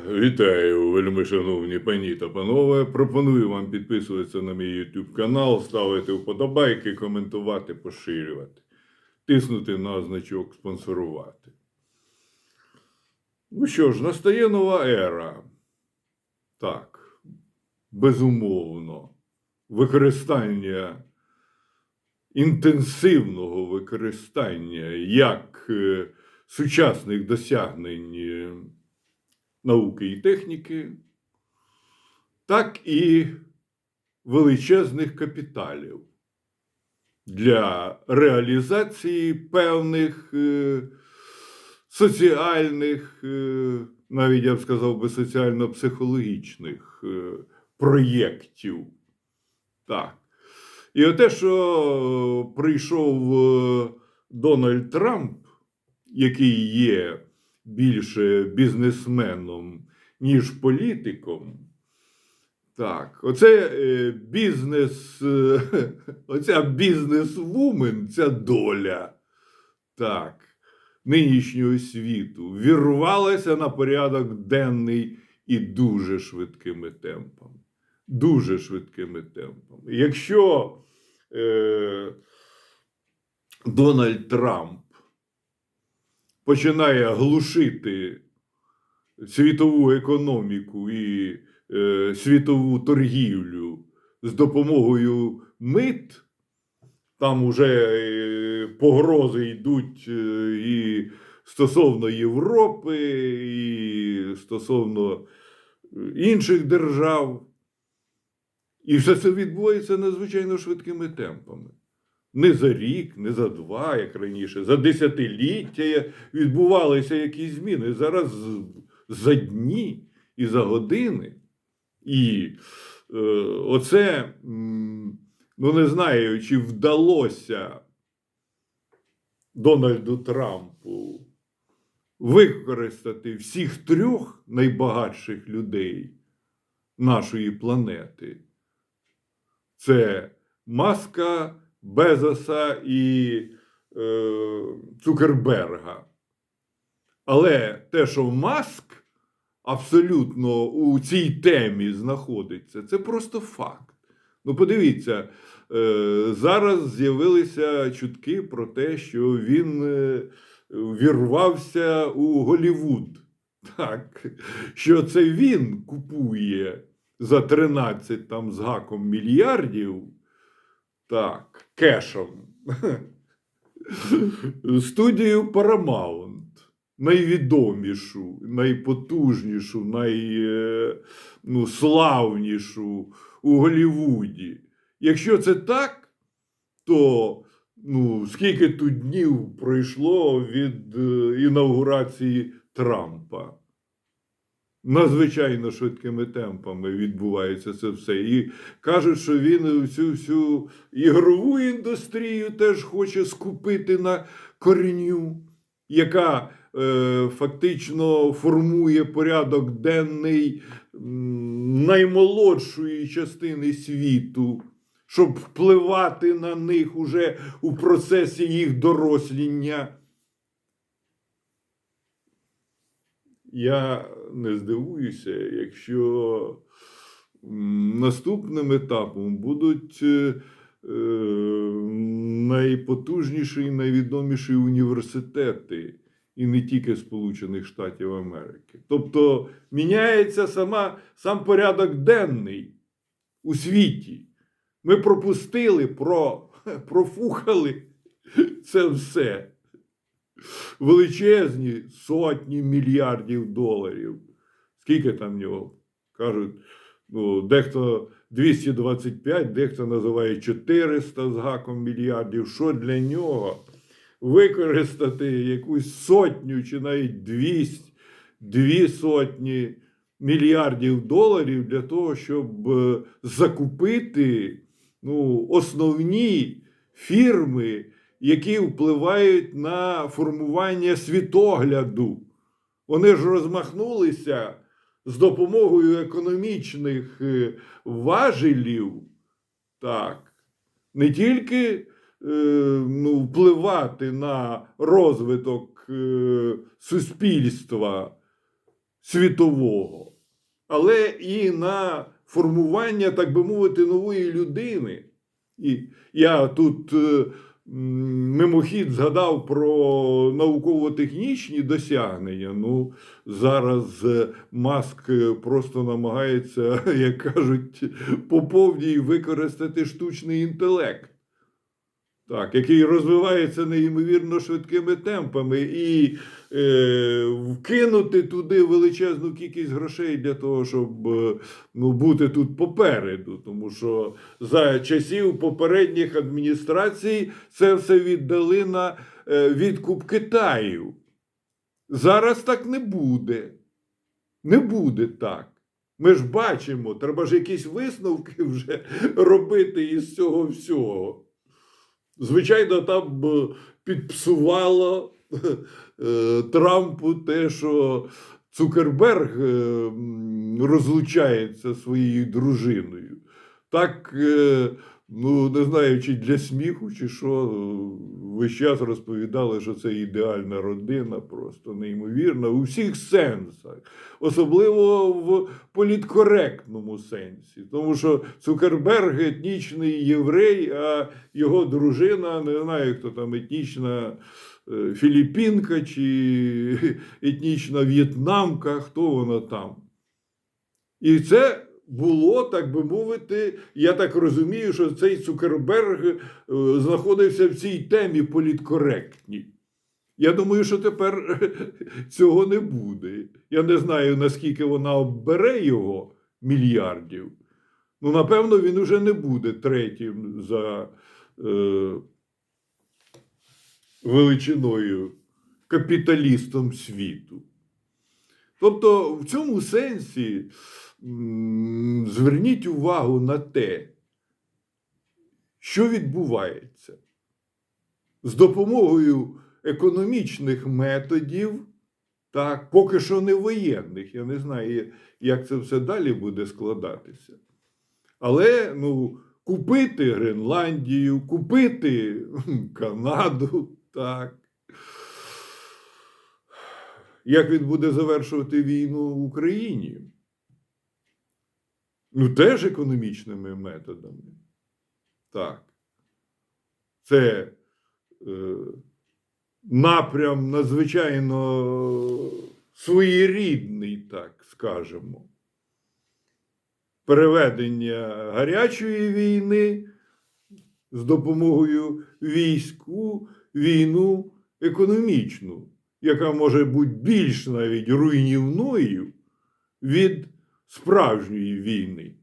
Вітаю, вельми шановні пані та панове. Пропоную вам підписуватися на мій YouTube канал, ставити вподобайки, коментувати, поширювати, тиснути на значок спонсорувати. Ну що ж, настає нова ера. Так, безумовно, використання інтенсивного використання як е, сучасних досягнень е, науки і техніки, так і величезних капіталів для реалізації певних е, соціальних, е, навіть я б сказав би, соціально-психологічних е, проєктів. Так. І оте, що прийшов Дональд Трамп, який є більше бізнесменом, ніж політиком. Так, оце е, бізнес, е, оця бізнес-вумен, ця доля так, нинішнього світу вірвалася на порядок денний і дуже швидкими темпами. Дуже швидкими темпами. Якщо е, Дональд Трамп починає глушити світову економіку і е, світову торгівлю з допомогою мит, там вже е, погрози йдуть е, і стосовно Європи, і стосовно е, інших держав. І все це відбувається надзвичайно швидкими темпами. Не за рік, не за два, як раніше, за десятиліття відбувалися якісь зміни. Зараз за дні і за години. І е, оце, ну не знаю, чи вдалося Дональду Трампу використати всіх трьох найбагатших людей нашої планети. Це Маска, Безоса і е, Цукерберга. Але те, що Маск абсолютно у цій темі знаходиться, це просто факт. Ну, подивіться, е, зараз з'явилися чутки про те, що він е, вірвався у Голівуд. Так, що це він купує за 13 там з гаком мільярдів. Так, кешом. Студію Paramount. Найвідомішу, найпотужнішу, найславнішу у Голлівуді. Якщо це так, то ну, скільки тут днів пройшло від е, інаугурації Трампа? Надзвичайно швидкими темпами відбувається це все. І кажуть, що він всю всю ігрову індустрію теж хоче скупити на кореню, яка е, фактично формує порядок денний наймолодшої частини світу, щоб впливати на них уже у процесі їх доросління. Я не здивуюся, якщо наступним етапом будуть е, е, найпотужніші і найвідоміші університети, і не тільки Сполучених Штатів Америки. Тобто міняється сама, сам порядок денний у світі. Ми пропустили, про, профухали це все величезні сотні мільярдів доларів. Скільки там нього? Кажуть, ну, дехто 225, дехто називає 400 з гаком мільярдів. Що для нього? Використати якусь сотню чи навіть 200, дві сотні мільярдів доларів для того, щоб е, закупити ну, основні фірми, які впливають на формування світогляду. Вони ж розмахнулися з допомогою економічних е, важелів, так, не тільки е, ну, впливати на розвиток е, суспільства світового, але і на формування, так би мовити, нової людини. І я тут мимохід згадав про науково-технічні досягнення. Ну, зараз е, Маск е, просто намагається, як кажуть, по повній використати штучний інтелект. Так, який розвивається неймовірно швидкими темпами, і е, вкинути туди величезну кількість грошей для того, щоб е, ну, бути тут попереду. Тому що за часів попередніх адміністрацій це все віддали на е, відкуп Китаю. Зараз так не буде. Не буде так. Ми ж бачимо, треба ж якісь висновки вже робити із цього всього. Звичайно, там підпсувало е, Трампу те, що Цукерберг е, розлучається своєю дружиною. Так, е, ну не знаю, чи для сміху, чи що, е, весь час розповідали, що це ідеальна родина, просто неймовірна у всіх сенсах, особливо в політкоректному сенсі. Тому що Цукерберг етнічний єврей, а його дружина, не знаю, хто там етнічна е, філіппінка чи етнічна в'єтнамка, хто вона там. І це було, так би мовити, я так розумію, що цей Цукерберг е, знаходився в цій темі політкоректній. Я думаю, що тепер цього не буде. Я не знаю, наскільки вона оббере його мільярдів. Ну, напевно, він уже не буде третім за е, величиною капіталістом світу. Тобто, в цьому сенсі зверніть увагу на те, що відбувається з допомогою економічних методів, так, поки що не воєнних. Я не знаю, як це все далі буде складатися. Але ну, купити Гренландію, купити Канаду, так. Як він буде завершувати війну в Україні? Ну, теж економічними методами. Так. Це е, напрям надзвичайно своєрідний, так скажемо. Переведення гарячої війни з допомогою війську, війну економічну, яка може бути більш навіть руйнівною від справжньої війни.